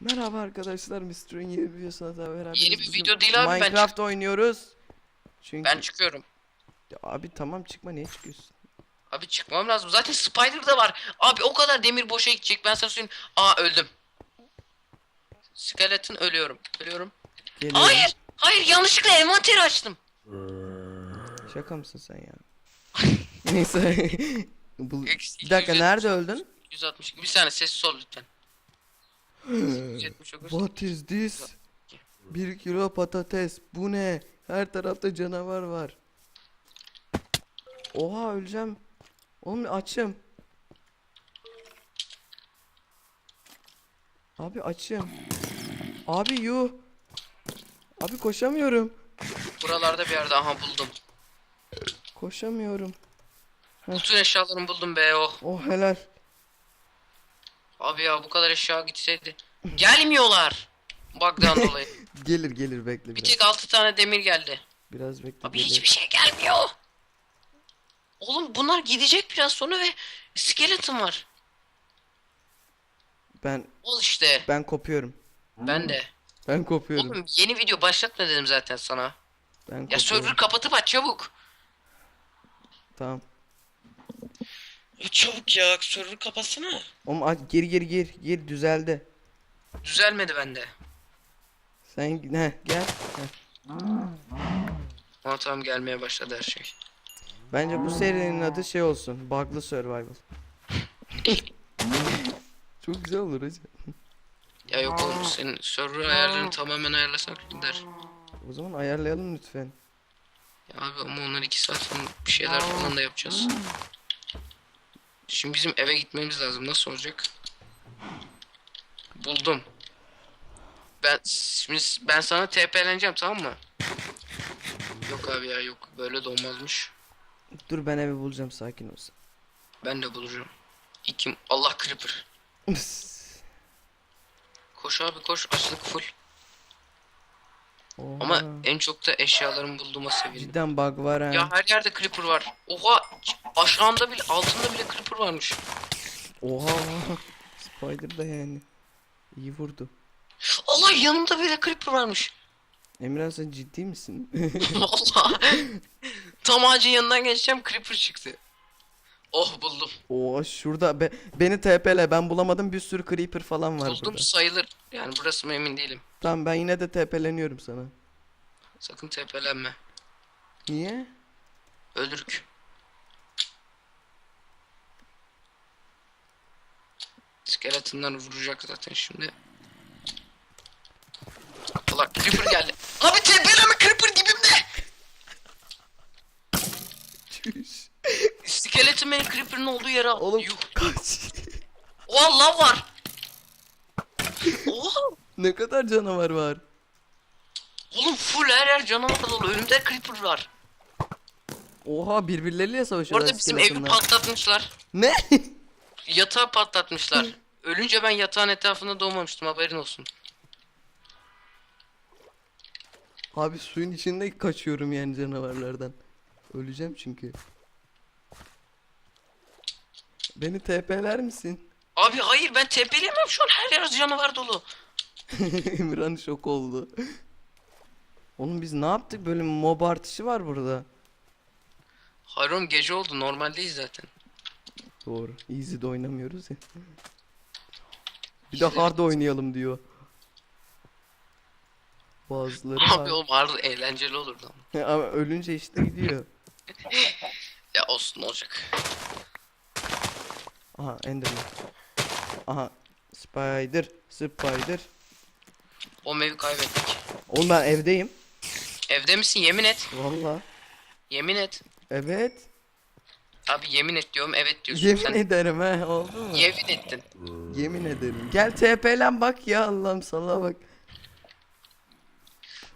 Merhaba arkadaşlar Mr. yeni bir videosuna daha beraberiz. Yeni bir video değil abi, ben Minecraft oynuyoruz. Çünkü Ben çıkıyorum. Ya abi tamam çıkma niye çıkıyorsun? Abi çıkmam lazım. Zaten Spider da var. Abi o kadar demir boşa gidecek. Ben sana söyleyeyim. Aa öldüm. Skeleton ölüyorum. Ölüyorum. Geliyorum. Hayır. Hayır yanlışlıkla envanteri açtım. Şaka mısın sen ya? Neyse. Bu- bir dakika 270. nerede öldün? 162. Bir saniye sessiz ol lütfen. 170 yok. What is this? Bir kilo patates. Bu ne? Her tarafta canavar var. Oha öleceğim. Oğlum açım. Abi açım. Abi yuh. Abi koşamıyorum. Buralarda bir yerde aha buldum. Koşamıyorum. Bütün eşyalarımı buldum be oh. Oh helal. Abi ya bu kadar eşya gitseydi. Gelmiyorlar. Bug'dan dolayı. Gelir gelir bekle Bir biraz. tek 6 tane demir geldi. Biraz bekle. Abi gelir. hiçbir şey gelmiyor. Oğlum bunlar gidecek biraz sonra ve skeleton var. Ben Ol işte. ben kopuyorum. Ben de. Ben kopuyorum. Oğlum yeni video başlatma dedim zaten sana. Ben Ya kopuyorum. server kapatıp aç çabuk. Tamam. Çabuk ya server kapatsana. Oğlum aç gir gir gir gir düzeldi. Düzelmedi bende. Sen ne gel. Heh. Ama tamam gelmeye başladı her şey. Bence bu serinin adı şey olsun. Bug'lı Survival. Çok güzel olur hocam. Ya yok oğlum senin server ayarlarını tamamen ayarlasak gider. O zaman ayarlayalım lütfen. Ya abi ama onlar 2 saat sonra bir şeyler falan da yapacağız. Şimdi bizim eve gitmemiz lazım. Nasıl olacak? Buldum. Ben şimdi ben sana TP'leneceğim tamam mı? Yok abi ya yok böyle de olmazmış. Dur ben evi bulacağım sakin olsun. Ben de bulacağım. İkim Allah creeper. Koş abi koş açlık full. Oha. Ama en çok da eşyalarımı bulduğuma sevindim. cidden bug var ha. Ya her yerde creeper var. Oha aşağımda bile altında bile creeper varmış. Oha. Spider da yani. İyi vurdu. Allah yanımda bile creeper varmış. Emirhan sen ciddi misin? Vallahi. Tam ağacın yanından geçeceğim creeper çıktı. Oh buldum. Oha şurada be, beni TP'le ben bulamadım bir sürü creeper falan var buldum burada. sayılır. Yani burası mı emin değilim. Tamam ben yine de TP'leniyorum sana. Sakın tepelenme. Niye? Ölürük. Skeletonlar vuracak zaten şimdi. Allah creeper geldi. Abi tepeleme creeper dibimde. Çüş. Skeleton beni creeper'ın olduğu yere aldı. Oğlum Yuh. kaç. Oha lav var. Oha. Ne kadar canavar var. Oğlum full her yer canavar dolu. Önümde creeper var. Oha birbirleriyle savaşıyorlar. arada bizim evi skeletonlar. patlatmışlar. Ne? Yatağı patlatmışlar. Ölünce ben yatağın etrafında doğmamıştım haberin olsun. Abi suyun içinde kaçıyorum yani canavarlardan. Öleceğim çünkü. Beni TP'ler misin? Abi hayır ben tepeleyemem şu an her yer canavar dolu. Emirhan şok oldu. Oğlum biz ne yaptık? Böyle mob artışı var burada. Hayır oğlum gece oldu normaldeyiz zaten. Doğru. Easy'de oynamıyoruz ya. Bir de hard oynayalım diyor. Bazıları Abi hard. oğlum harbi eğlenceli olurdu ama. Ama ölünce işte gidiyor. Ya olsun ne olacak. Aha Enderman. Aha Spider, Spider. O evi kaybettik. Oğlum ben evdeyim. Evde misin yemin et. Valla. Yemin et. Evet. Abi yemin et diyorum evet diyorsun. Yemin Sen ederim he oldu mu? yemin ettin. Yemin ederim. Gel TP'len bak ya Allah'ım sana bak.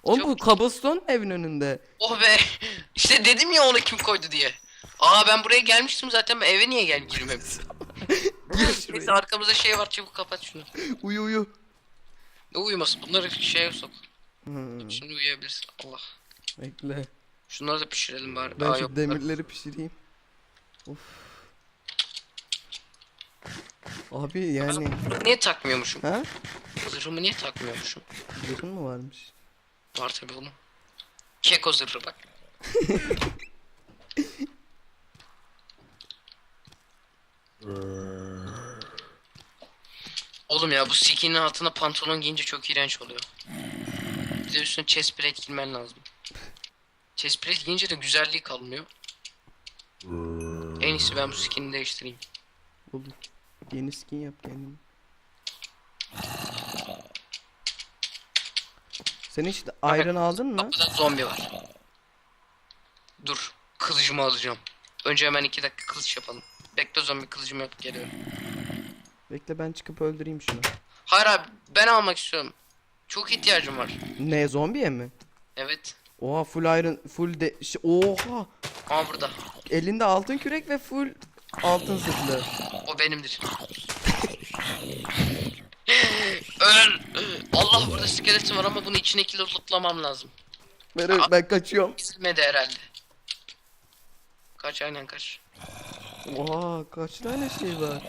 Oğlum bu cobblestone mu evin önünde. Oh be. İşte dedim ya onu kim koydu diye. Aa ben buraya gelmiştim zaten ben eve niye gel girmem. Gir Neyse arkamızda şey var çabuk kapat şunu. Uyu uyu. Ne uyuması bunları şeye sok. Hmm, Şimdi uyuyabilirsin. Allah. bekle. Şunları da pişirelim bari. Ben Aa, şu yok. demirleri pişireyim. Of. Abi yani Niye takmıyormuşum? ha? Zırhımı niye takmıyormuşum? Zırhın mı varmış? Var tabi oğlum. Keko zırhı bak. Oğlum ya bu skinin altına pantolon giyince çok iğrenç oluyor. Bir de üstüne chest plate giymen lazım. Chest plate giyince de güzelliği kalmıyor. En iyisi ben bu skin'i değiştireyim. Olur. Yeni skin yap kendine. Sen hiç iron aldın mı? Kapıda zombi var. Dur. Kılıcımı alacağım. Önce hemen iki dakika kılıç yapalım. Bekle zombi kılıcımı yapıp geliyorum. Bekle ben çıkıp öldüreyim şunu. Hayır abi ben almak istiyorum. Çok ihtiyacım var. Ne zombiye mi? Evet. Oha full iron full de şey- oha Aa burada. elinde altın kürek ve full altın zırhlı. O benimdir. Öl. Allah burada skeletim var ama bunu içindeki lootlamam lazım. Ben, ben kaçıyorum. Gizilmedi herhalde. Kaç aynen kaç. Oha kaç tane şey var.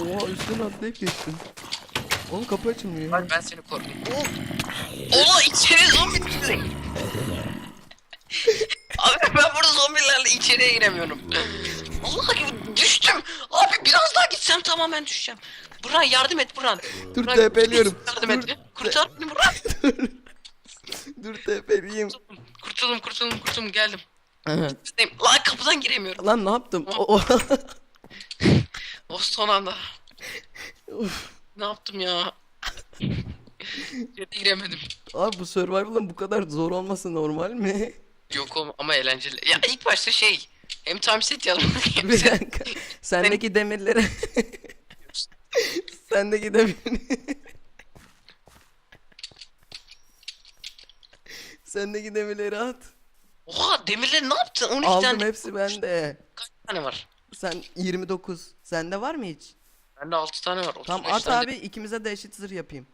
Oha üstüne atlayıp geçtim. Oğlum kapı açılmıyor. Bak ben seni koruyayım. Ola içeri zombi düştü. Abi ben burada zombilerle içeriye giremiyorum. Allah gibi düştüm. Abi biraz daha gitsem tamamen düşeceğim. Buran yardım et Buran. Dur, Buran, tepeliyorum. Yardım Dur, et. Kurtar beni Buran. Dur tepeliyim. Kurtuldum kurtuldum kurtuldum geldim. Buradayım. Lan kapıdan giremiyorum. Lan ne yaptım? O- o- O son anda. Uf. Ne yaptım ya? İçeri giremedim. Abi bu survival'ın bu kadar zor olması normal mi? Yok oğlum ama eğlenceli. Ya ilk başta şey hem time set yazmak hem Bir set- dakika. Sendeki demirleri... Sendeki demirleri... Sendeki demirleri at. Oha demirleri ne yaptın? 12 Aldım tane hepsi bende. kaç tane var? Sen 29. Sende var mı hiç? Bende 6 tane var. Tamam 35 at tane abi ikimize de eşit zırh yapayım.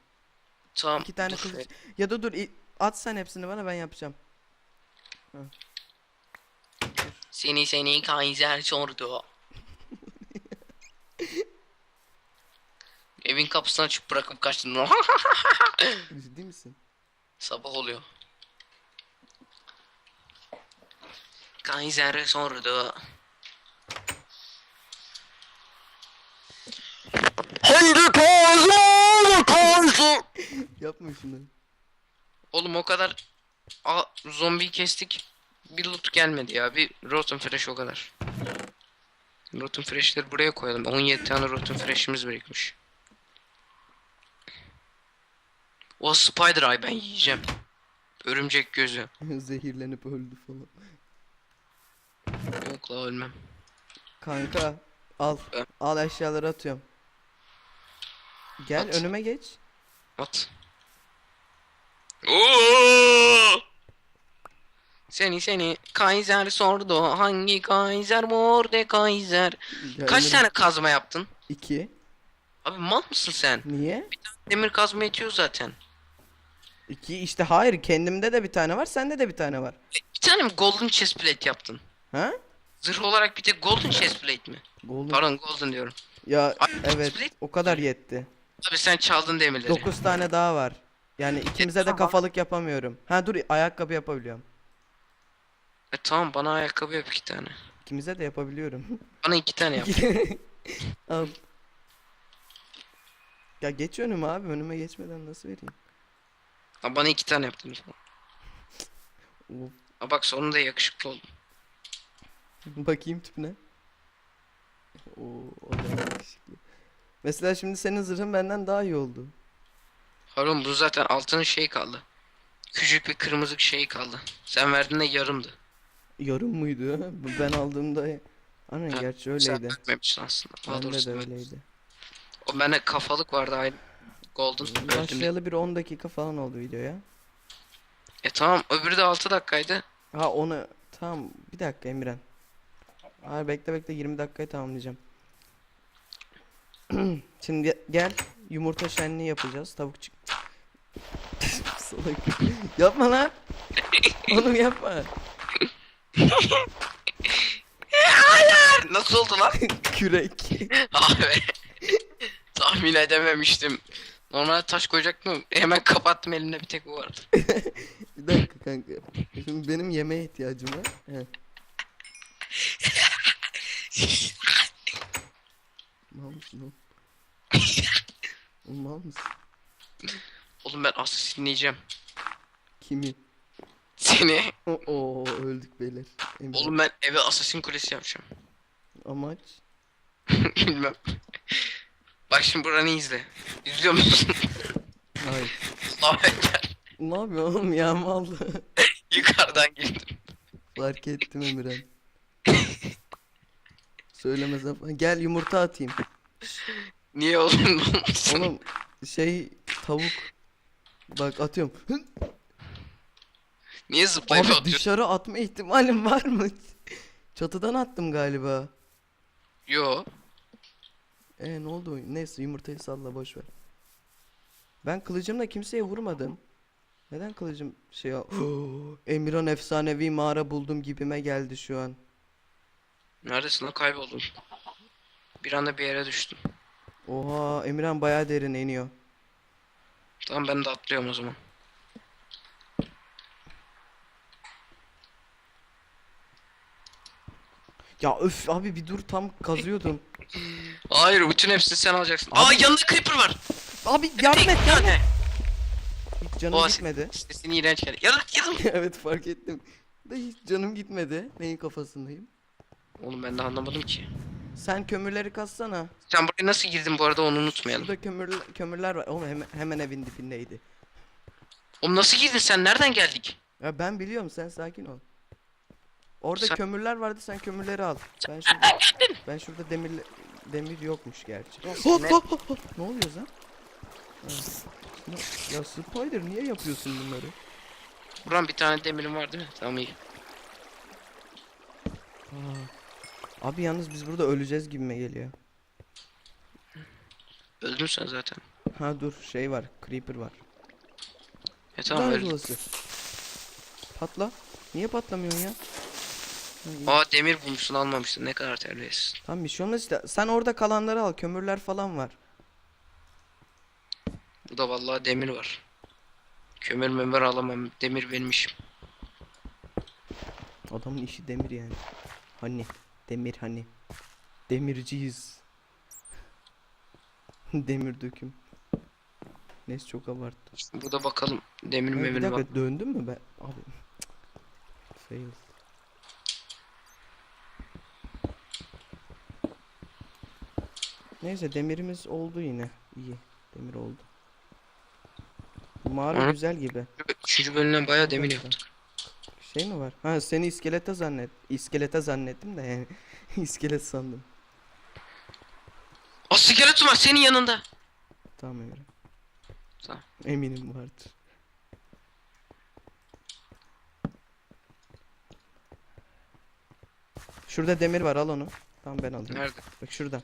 Tamam. İki tane dur. kılıç. Ya da dur i- at sen hepsini bana ben yapacağım. Seni seni Kaiser sordu. Evin kapısını açıp bırakıp kaçtın. Ciddi misin? Sabah oluyor. Kaiser sordu. Hangi Kaiser? Kaiser? Yapma şunu. Oğlum o kadar a zombi kestik. Bir loot gelmedi ya. Bir rotten fresh o kadar. Rotten fresh'leri buraya koyalım. 17 tane rotten fresh'imiz birikmiş. O spider eye ben yiyeceğim. Örümcek gözü. Zehirlenip öldü falan. Yok la ölmem. Kanka al. Ben- Al eşyaları atıyorum. Gel At. önüme geç. At. Oo! Seni seni Kaiser sordu. Hangi Kaiser? Morde Kaiser. Gel Kaç tane kazma yaptın? İki. Abi mal mısın sen? Niye? Demir kazma yetiyor zaten. İki işte hayır kendimde de bir tane var sende de bir tane var. Bir tane mi golden chest plate yaptın? Ha? Zırh olarak bir tek golden chest plate mi? Golden. Pardon golden diyorum. Ya Ay, evet split o kadar yetti. Abi sen çaldın demirleri. 9 tane daha var. Yani ikimize de tamam. kafalık yapamıyorum. Ha dur ayakkabı yapabiliyorum. E tamam bana ayakkabı yap iki tane. İkimize de yapabiliyorum. Bana iki tane yap. Al. Ya geç önüme abi önüme geçmeden nasıl vereyim? Ha, bana iki tane yaptın. Oo, Ha, bak sonunda yakışıklı oldum. Bakayım tipine. Oo, o da yakışıklı. Mesela şimdi senin zırhın benden daha iyi oldu. Harun bu zaten altının şey kaldı. Küçük bir kırmızı şey kaldı. Sen verdiğinde yarımdı. Yarım mıydı? Bu Ben aldığımda Ana Ha, gerçi Sen öyleydi. vermemişsin aslında. Daha Bende de öyleydi. O bende kafalık vardı aynı. Golden. Başlayalı bir 10 dakika falan oldu videoya. E tamam öbürü de 6 dakikaydı. Ha onu tamam bir dakika Emirhan. Hayır bekle bekle 20 dakikayı tamamlayacağım. Şimdi ge- gel yumurta şenliği yapacağız. Tavuk çık. Salak. yapma lan. Oğlum yapma. Nasıl oldu lan? Kürek. Abi. Tahmin edememiştim. Normalde taş koyacaktım. Hemen kapattım elimde bir tek bu vardı. Bir dakika kanka. Şimdi benim yemeğe ihtiyacım var. He. Mısın oğlum? Oğlum mal mısın? Oğlum ben assassinleyeceğim. Kimi? Seni. Oo öldük beyler. Emre. Oğlum ben eve assassin kulesi yapacağım. Amaç? Bilmem. Bak şimdi buranı izle. İzliyor musun? Hayır. Allah'a ekber. Ne yapıyorsun oğlum ya mal? Yukarıdan girdim. Fark ettim Emirhan. Söylemez ama. Gel yumurta atayım. Niye oğlum? Oğlum şey tavuk. Bak atıyorum. Hı, Niye zıplayıp Abi atıyorsun? dışarı atma ihtimalim var mı? Çatıdan attım galiba. Yo. E ne oldu? Neyse yumurtayı salla boş ver. Ben kılıcımla kimseye vurmadım. Neden kılıcım şey ya? Emirhan efsanevi mağara buldum gibime geldi şu an. Neredesin lan kayboldun. Bir anda bir yere düştüm. Oha Emirhan bayağı derin iniyor. Tamam ben de atlıyorum o zaman. Ya öf abi bir dur tam kazıyordum. Hayır bütün hepsini sen alacaksın. Abi- Aa yanında creeper var. Abi yardım et yardım et. Hiç canım Oha, gitmedi. Sesin iğrenç geldi. Yardım yardım. evet fark ettim. Da hiç canım gitmedi. Neyin kafasındayım? Oğlum ben de anlamadım ki. Sen kömürleri kassana. Sen buraya nasıl girdin bu arada onu unutmayalım. Burada kömür, kömürler var. Oğlum hemen, hemen evin dibindeydi. Oğlum nasıl girdin sen? Nereden geldik? Ya ben biliyorum sen sakin ol. Orada Sen- kömürler vardı sen kömürleri al. Ben şurada ben şurada demir demir yokmuş gerçi. Oh, Ne? oh, oh, oh. Ne oluyor lan? Ha. Ne- Ya Spider niye yapıyorsun bunları? Buran bir tane demirim var değil mi? Tamam iyi. Aa. Abi yalnız biz burada öleceğiz gibime geliyor. Öldün sen zaten. Ha dur şey var creeper var. E tamam olası. Patla. Niye patlamıyorsun ya? Aa demir bulmuşsun almamışsın. Ne kadar terbiyesiz. Tamam bir şey olmaz işte. Sen orada kalanları al. Kömürler falan var. Bu da vallahi demir var. Kömür memur alamam. Demir benim işim. Adamın işi demir yani. Hani demir hani. Demirciyiz. demir döküm. Neyse çok abarttım. Şimdi burada bakalım. Demir memur dakika var. döndün mü ben? Abi. Fail. Neyse demirimiz oldu yine. İyi. Demir oldu. Mağara Hı. güzel gibi. Üçüncü bölümden bayağı demir yaptık. Şey mi var? Ha seni iskelete zannet. İskelete zannettim de yani. İskelet sandım. Aa skeleton var senin yanında. Tamam Emre. Tamam. Eminim vardır. Şurada demir var al onu. Tamam ben alayım. Nerede? Bak şurada.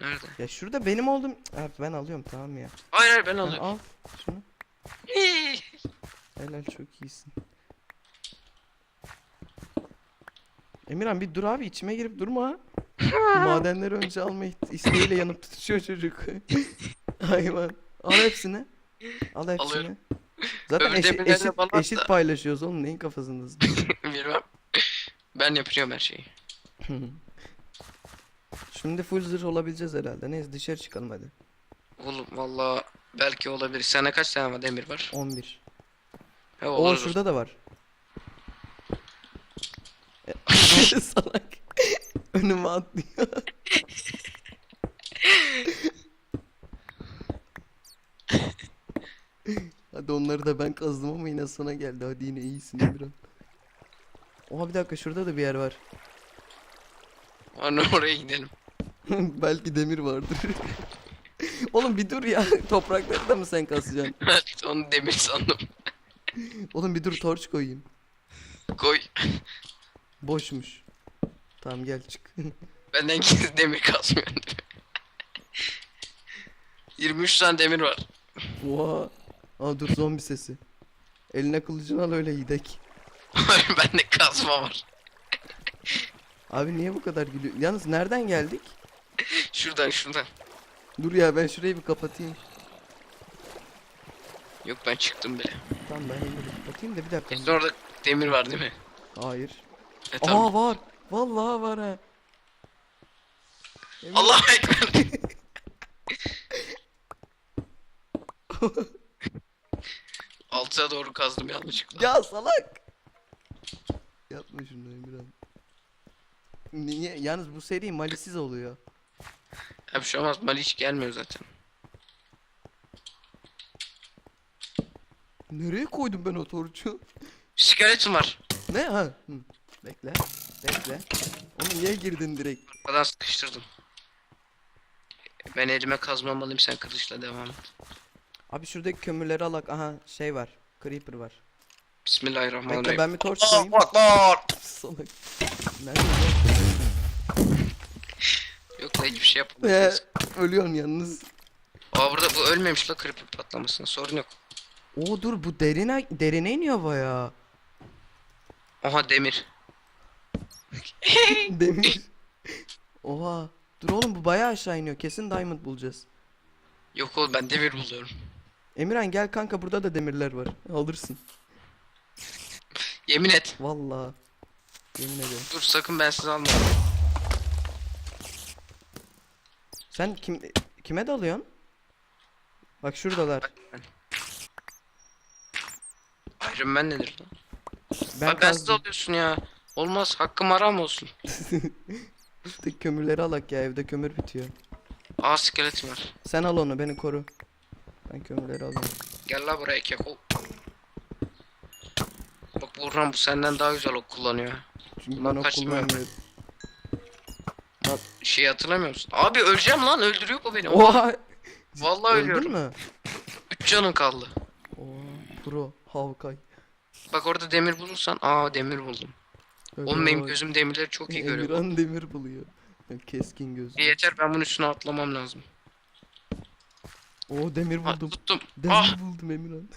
Nerede? Ya şurada benim oldum. Ha, ben alıyorum tamam ya. Hayır hayır ben alıyorum. al şunu. Helal çok iyisin. Emirhan bir dur abi içime girip durma. Madenleri önce alma isteğiyle yanıp tutuşuyor çocuk. Hayvan. Al hepsini. Al hepsini. Alıyorum. Zaten Öbür eşit, eşit, paylaşıyoruz oğlum neyin kafasındasın? Bilmem. Ben yapıyorum her şeyi. Şimdi full zırh olabileceğiz herhalde. Neyse dışarı çıkalım hadi. Oğlum valla belki olabilir. Sende kaç tane var demir var? 11. He Oo olur. şurada da var. E, Salak. Önüme atlıyor. Hadi onları da ben kazdım ama yine sana geldi. Hadi yine iyisin Emirhan. Oha bir dakika şurada da bir yer var. Onu oraya gidelim. Belki demir vardır. Oğlum bir dur ya. Toprakları da mı sen kazacaksın? Onu demir sandım. Oğlum bir dur torç koyayım. Koy. Boşmuş. Tamam gel çık. Benden gizli demir kasmıyor. 23 tane demir var. Oha. Aa dur zombi sesi. Eline kılıcını al öyle gidek. Bende kazma var. Abi niye bu kadar gülüyor? Yalnız nereden geldik? Şuradan şuradan. Dur ya ben şurayı bir kapatayım. Yok ben çıktım bile. Tamam ben Emir'i kapatayım da bir dakika. Kesin orada demir var değil mi? Hayır. E tamam. Aa var. Vallahi var ha. Emir- Allah ekber. Altıya doğru kazdım yanlışlıkla. Ya salak. Yapma şunu Emirhan. Niye? Yalnız bu seri malisiz oluyor. Ya bir şey olmaz. Mali hiç gelmiyor zaten. Nereye koydum ben o torçu? Skeleton var. ne ha? Hı. Bekle. Bekle. Onu niye girdin direkt? Arkadan sıkıştırdım. Ben elime kazmamalıyım sen kılıçla devam et. Abi şuradaki kömürleri alak. Aha şey var. Creeper var. Bismillahirrahmanirrahim. Bekle ben bir torç koyayım. Akbar. Salak. Nerede? Yok da hiçbir şey Ee, yapamayacağız. ölüyorsun yalnız. Aa burada bu ölmemiş la creeper patlamasına sorun yok. Oo dur bu derine derine iniyor baya. Oha demir. Demir. Oha. Dur oğlum bu baya aşağı iniyor. Kesin diamond bulacağız. Yok oğlum ben demir buluyorum. Emirhan gel kanka burada da demirler var. Alırsın. Yemin et. Vallahi. Yemin ederim. Dur sakın ben sizi alma. Sen kim kime dalıyorsun? Bak şuradalar. Iron Man nedir lan? Ben, Ben, kazdım. alıyorsun ya. Olmaz hakkım haram olsun. İşte kömürleri alak ya evde kömür bitiyor. Aa skeleton var. Sen al onu beni koru. Ben kömürleri alayım. Gel la buraya keko. Bak Burhan bu senden daha güzel ok kullanıyor. Çünkü ben o kaçmıyorum. kullanmıyorum. Şey hatırlamıyor musun? Abi öleceğim lan öldürüyor bu beni. Oha. Vallahi Öldün ölüyorum. mü? 3 canın kaldı. Oha pro Havkay. Bak orada demir bulursan aa demir buldum. Oğlum benim Öyle gözüm demirleri çok iyi görüyor. Emirhan demir buluyor. Keskin göz. E, yeter ben bunun üstüne atlamam lazım. Oo demir Ha, buldum. tuttum. Demir Ah buldum Emirhan.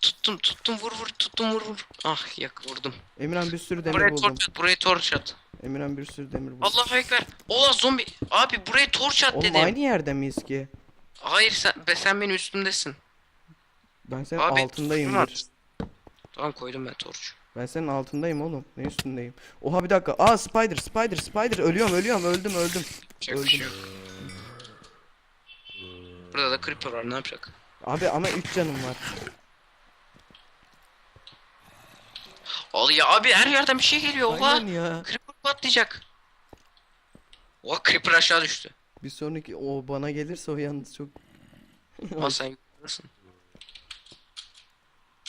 tuttum tuttum vur vur tuttum vur vur. Ah yak vurdum. Emirhan bir sürü demir buraya buldum. torç at buraya torç at. Emirhan bir sürü demir buldum. Allahu ekber. Ola zombi. Abi buraya torç at Oğlum dedim. aynı yerde miyiz ki? Hayır sen, be, sen benim üstümdesin. Ben senin Abi, altındayım. at. Tamam koydum ben torç. Ben senin altındayım oğlum. Ne üstündeyim? Oha bir dakika. Aa spider spider spider ölüyorum ölüyorum öldüm öldüm. Çok bir şey. Burada da creeper var ne yapacak? Abi ama 3 canım var. Al ya abi her yerden bir şey geliyor. Oha. Aynen ya. Creeper patlayacak. Oha creeper aşağı düştü. Bir sonraki o bana gelirse o yalnız çok. Ama sen yukarısın.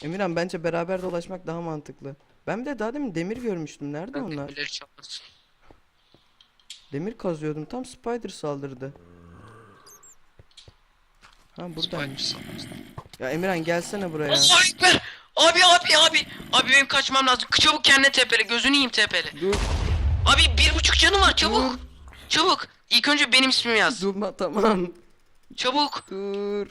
Emirhan bence beraber dolaşmak daha mantıklı. Ben bir de daha demin demir görmüştüm. Nerede Ben onlar? demirleri. Demir kazıyordum. Tam spider saldırdı. Ha buradaymış. Ya Emirhan gelsene buraya. Allahu ekber. Abi abi abi. Abi benim kaçmam lazım. Çabuk kendine tepele. Gözünü yiyeyim tepele. Dur Abi bir buçuk canı var çabuk. Çabuk. İlk önce benim ismimi yaz. durma tamam. Çabuk. Dur.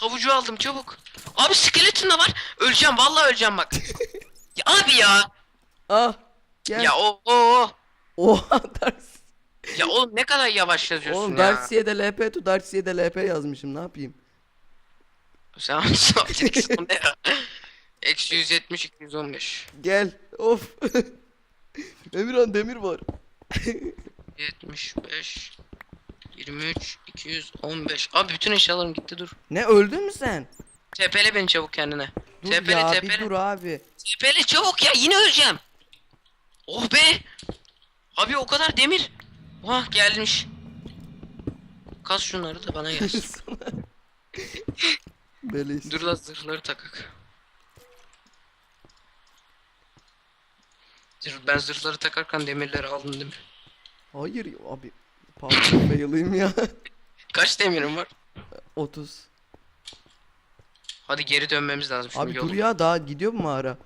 Havucu aldım çabuk. Abi skeleton da var. Öleceğim vallahi öleceğim bak. ya abi ya. Ah. Gel. Ya o o. Oha ders. Ya oğlum ne kadar yavaş yazıyorsun Oğlum ya. Darkseid'e de LP tu Darkseid'e de LP yazmışım. Ne yapayım? Sen yapacaksın ne ya? Eksi 170 215. Gel. Of. Emirhan demir var. 75 23 215. Abi bütün eşyalarım gitti dur. Ne öldün mü sen? Tepele beni çabuk kendine. Dur tepele ya tepele. bir dur abi. Tepele çabuk ya yine öleceğim. Oh be. Abi o kadar demir. Vah gelmiş. Kaz şunları da bana gelsin. Beleş. Dur lan zırhları takak. Ben zırhları takarken demirleri aldın değil mi? Hayır abi. Pardon bayılayım ya. Kaç demirim var? 30. Hadi geri dönmemiz lazım şimdi Abi yolu. dur ya daha gidiyor mu mağara?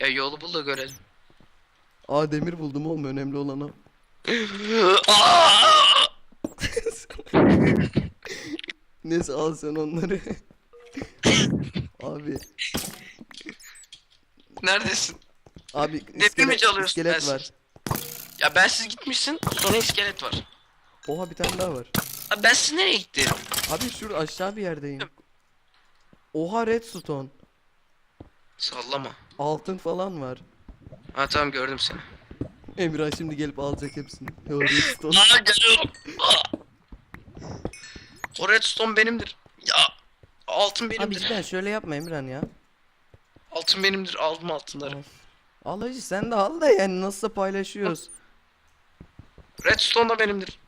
Ya yolu bul da görelim. Aa demir buldum oğlum önemli olan o. Neyse al sen onları. abi. Neredesin? Abi mi çalıyorsun iskelet dersin? var. Ya bensiz gitmişsin sonra iskelet var. Oha bir tane daha var. Abi ben siz nereye gittim? Abi şurada aşağı bir yerdeyim. Oha redstone. Sallama. Altın falan var. Ha tamam gördüm seni. Emirhan şimdi gelip alacak hepsini. Ya redstone. Aa geliyorum. Aa. O redstone benimdir. Ya altın Abi benimdir. cidden şöyle yapma Emirhan ya. Altın benimdir. Aldım altınları. Al hacı sen de al da yani nasılsa paylaşıyoruz. Redstone da benimdir.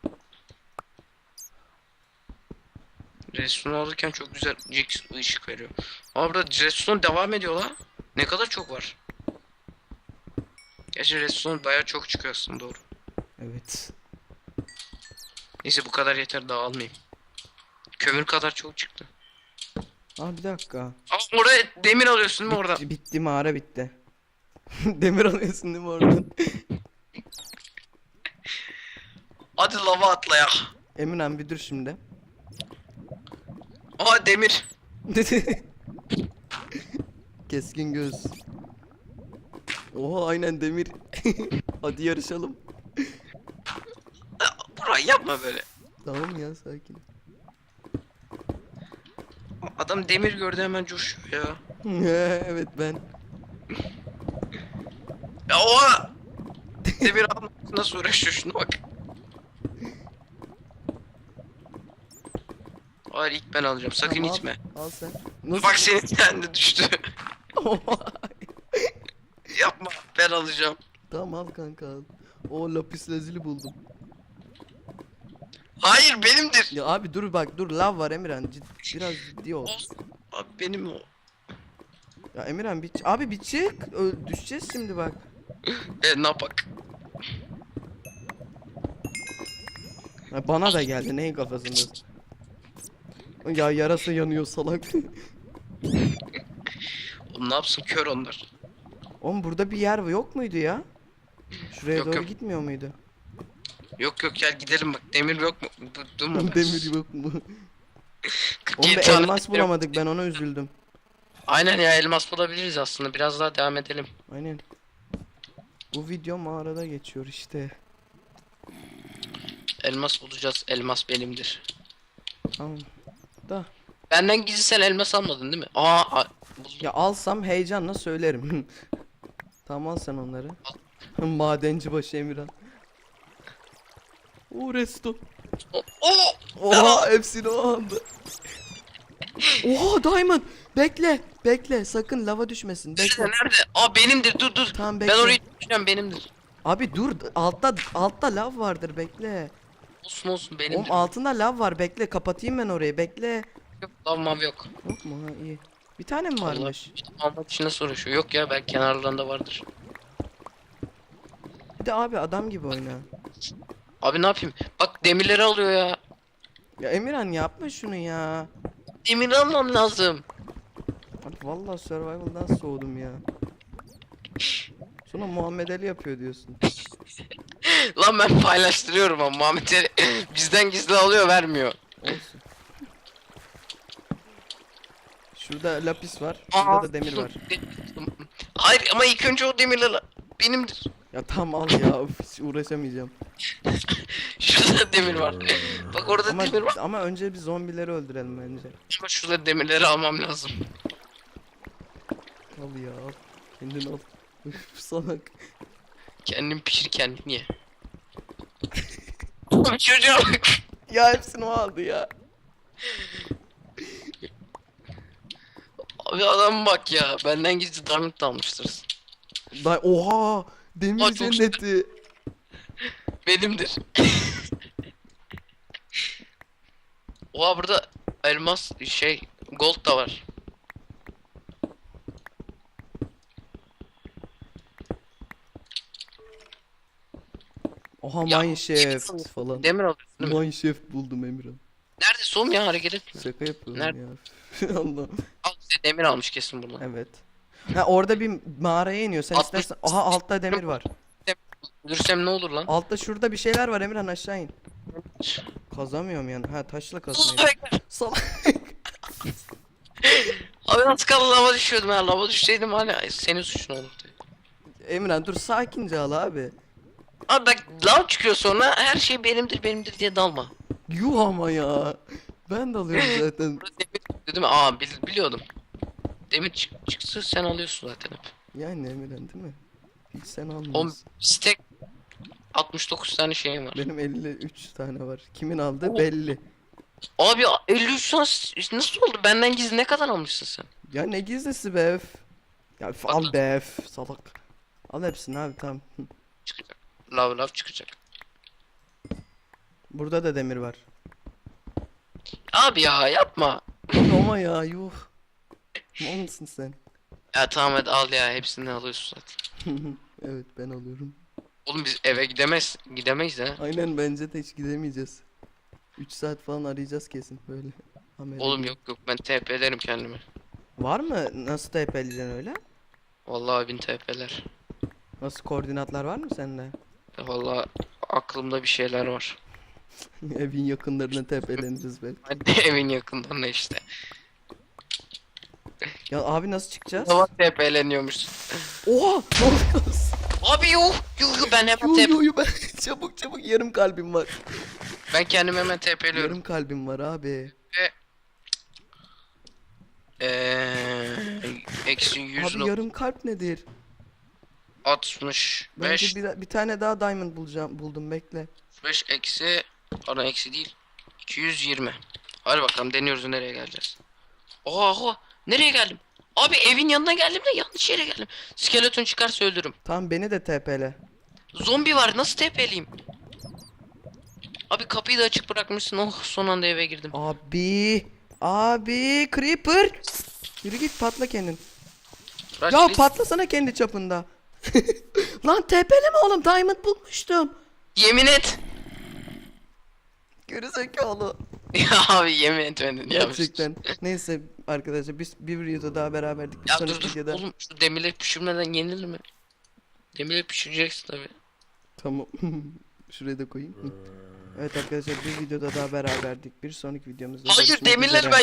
Redstone alırken çok güzel ışık veriyor. Ama burada redstone devam ediyor lan. Ne kadar çok var. Gerçi redstone bayağı çok çıkıyor aslında doğru. Evet. Neyse bu kadar yeter daha almayayım. Kömür kadar çok çıktı. Aa bir dakika. Ama oraya demir alıyorsun değil mi orada? Bitti, bitti mağara bitti. Demir alıyorsun değil mi oradan? Hadi lava atla ya. Emirhan bir dur şimdi. Aa demir. Keskin göz. Oha aynen demir. Hadi yarışalım. Burayı yapma böyle. Tamam ya sakin. Adam demir gördü hemen coşuyor ya. evet ben. Ya oha! Demir almak nasıl uğraşıyor şuna bak. Hayır ilk ben alacağım sakın Tamam, al- itme. Al sen. Nasıl? Bak senin kendi düştü. Yapma ben alacağım. tamam al kanka al. O lapis lazuli buldum. Hayır benimdir. Ya abi dur bak dur lav var Emirhan. Cid- biraz ciddi ol. Abi benim o. Ya Emirhan bir ç- abi bir çık. Ö- düşeceğiz şimdi bak. E ne yapak? Ha, bana da geldi neyin kafasında? Ya yarası yanıyor salak. Oğlum ne yapsın kör onlar. Oğlum burada bir yer yok muydu ya? Şuraya Yok, doğru yok. gitmiyor muydu? Yok yok gel gidelim bak demir yok mu? Bu- Dur mu? Demir yok mu? Oğlum 47 be tane elmas demir bulamadık ben ona üzüldüm. Aynen ya elmas bulabiliriz aslında biraz daha devam edelim. Aynen. Bu video mağarada geçiyor işte. Elmas bulacağız elmas benimdir. Tamam. Da. Benden gizli sen elmas almadın değil mi? Aa, a-. Ya alsam heyecanla söylerim. tamam al sen onları. Madenci başı Emirhan. Oo resto. Oo! Oha hepsini o anda. Oha diamond. Bekle. Bekle. Sakın lava düşmesin. Bekle. nerede? Aa benimdir dur dur. Tamam ben bekle. orayı düşünüyorum benimdir. Abi dur. Altta altta lav vardır. Bekle. Olsun olsun Oğlum benimdir. altında lav var. Bekle. Kapatayım ben orayı. Bekle. Yok lav mav yok. Yok mu? Ha iyi. Bir tane mi Allah varmış? işte almak için nasıl uğraşıyor? Yok ya belki kenarlarında vardır. Bir de abi adam gibi oyna. Abi ne yapayım? Bak demirleri alıyor ya. Ya Emirhan yapma şunu ya. Demir almam lazım. Abi vallahi survival'dan soğudum ya. Sonra Muhammed Ali yapıyor diyorsun. Lan ben paylaştırıyorum ama Muhammed Ali bizden gizli alıyor vermiyor. Olsun. Şurada lapis var. Şurada da demir var. Hayır ama ilk önce o demirler benimdir. Ya tamam al ya. Of, hiç uğraşamayacağım. Şurada demir var. Bak orada Ama, demir var. ama önce bir zombileri öldürelim bence. Ama şurada demirleri almam lazım. Al ya al. Kendin al. Salak. Kendin pişir kendin ye. Oğlum Çocuğa bak. Ya hepsini o aldı ya. Abi adam bak ya. Benden gizli diamond da almıştır. Da oha! Demir Aa, çok cenneti. Benimdir. Oha burada elmas şey gold da var. Oha Ya, mineshaft yemin falan. Demir alıyorsun değil mi? Mineshaft buldum Emirhan. Nerede soğum ya hareket etme. Şaka yapıyorum Nerede? ya. Allah. Al işte demir almış kesin buradan. Evet. Ha orada bir mağaraya iniyor. Sen Altmış- istersen. Aha altta demir var. Ölürsem ne olur lan? Altta şurada bir şeyler var Emirhan aşağı in. Kazamıyorum yani. Ha taşla Sus kazmayı. be! Salak. Abi az kalın lava düşüyordum ya lava düşseydim hani senin suçun olurdu. Emirhan dur sakince al abi. Abi bak lav çıkıyor sonra her şey benimdir benimdir diye dalma. Yuh ama ya. Ben de alıyorum zaten. Burada demir çıktı değil mi? Aa bil- biliyordum. Demir çık çıksa sen alıyorsun zaten hep. Yani Emirhan değil mi? Hiç sen Oğlum almıyorsun. stack 69 tane şeyim var. Benim 53 tane var. Kimin aldı Oo. belli. Abi 53 tane s- nasıl oldu? Benden gizli ne kadar almışsın sen? Ya ne gizlisi be öf. Ya öf, al be öf, salak. Al hepsini abi tamam. Çıkacak. Lav lav çıkacak. Burada da demir var. Abi ya yapma. Ama ya yuh. Mal mısın sen? Ya tamam hadi al ya hepsini alıyorsun zaten. evet ben alıyorum. Oğlum biz eve gidemez gidemeyiz ha. Aynen bence de hiç gidemeyeceğiz. 3 saat falan arayacağız kesin böyle. Amerika. Oğlum yok yok ben TP'lerim kendimi. Var mı? Nasıl TP'leyeceksin öyle? Vallahi bin TP'ler. Nasıl koordinatlar var mı sende? Vallahi aklımda bir şeyler var. Evin yakınlarına TP'leneceğiz belki. Hadi evin yakınlarına işte. Ya abi nasıl çıkacağız? Hava TP'leniyormuş. Oha! Ne oluyoruz? Abi yuh yuh yuh, ben hemen Yo TP yo yo ben çabuk çabuk yarım kalbim var. ben kendimi hemen TP'liyorum. Yarım kalbim var abi. Eee eksi 100 Abi yarım kalp nedir? 65 Bence bir, bir tane daha diamond bulacağım buldum bekle. 5 eksi pardon eksi değil 220 Hadi bakalım deniyoruz nereye geleceğiz Oha oha nereye geldim Abi evin yanına geldim de yanlış yere geldim Skeleton çıkarsa öldürürüm Tamam beni de TP'le. Zombi var nasıl TP'liyim Abi kapıyı da açık bırakmışsın oh son anda eve girdim Abi. Abi creeper. Yürü git patla kendin. Rush Ya patlasana kendi çapında. Lan TP'leme oğlum diamond bulmuştum. Yemin et Gerizekalı. Ya abi yemin etmedin ya Gerçekten. Neyse arkadaşlar biz bir videoda daha beraberdik. Bir Ya sonraki dur dur videoda. oğlum şu demirleri pişirmeden yenilir mi Demirleri pişireceksin tabi Tamam. Şuraya da koyayım. Hı. Evet arkadaşlar bir videoda daha beraberdik. Bir sonraki videomuzda Hayır görüşmek demirleri üzere. ben